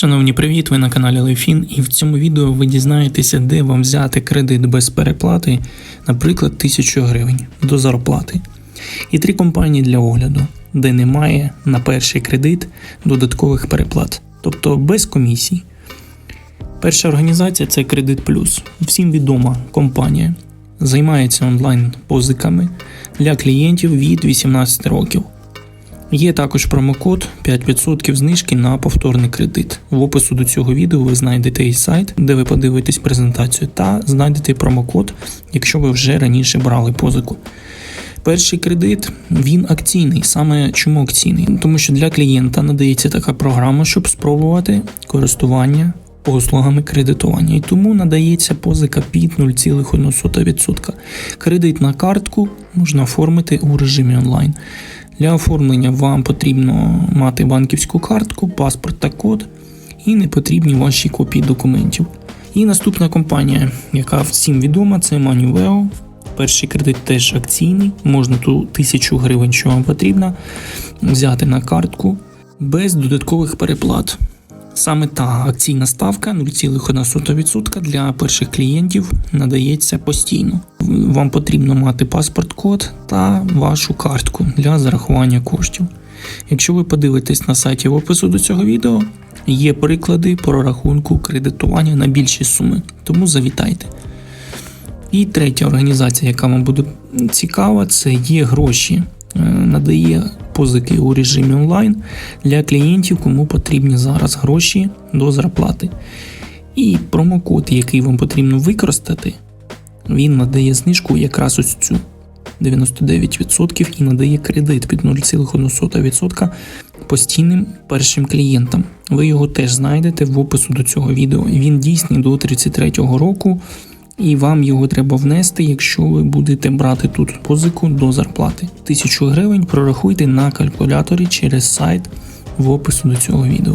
Шановні, привіт! Ви на каналі Лейфін, і в цьому відео ви дізнаєтеся, де вам взяти кредит без переплати, наприклад, 1000 гривень до зарплати. І три компанії для огляду, де немає на перший кредит додаткових переплат, тобто без комісій. Перша організація це Кредит Плюс. Всім відома компанія. Займається онлайн позиками для клієнтів від 18 років. Є також промокод 5% знижки на повторний кредит. В опису до цього відео ви знайдете і сайт, де ви подивитесь презентацію, та знайдете промокод, якщо ви вже раніше брали позику. Перший кредит він акційний. Саме чому акційний? Тому що для клієнта надається така програма, щоб спробувати користування послугами кредитування. І тому надається позика під 0,1%. Кредит на картку можна оформити у режимі онлайн. Для оформлення вам потрібно мати банківську картку, паспорт та код, і не потрібні ваші копії документів. І наступна компанія, яка всім відома, це Manuveo. Перший кредит теж акційний, можна ту тисячу гривень, що вам потрібно, взяти на картку без додаткових переплат. Саме та акційна ставка 0,1% для перших клієнтів надається постійно. Вам потрібно мати паспорт-код та вашу картку для зарахування коштів. Якщо ви подивитесь на сайті в опису до цього відео, є приклади прорахунку кредитування на більші суми, тому завітайте. І третя організація, яка вам буде цікава, це є гроші. Е, Надає позики у режимі онлайн для клієнтів, кому потрібні зараз гроші до зарплати. І промокод, який вам потрібно використати, він надає знижку якраз ось цю 99% і надає кредит під 0,1% постійним першим клієнтам. Ви його теж знайдете в опису до цього відео. Він дійсний до 33-го року, і вам його треба внести, якщо ви будете брати тут позику до зарплати. Тисячу гривень прорахуйте на калькуляторі через сайт в опису до цього відео.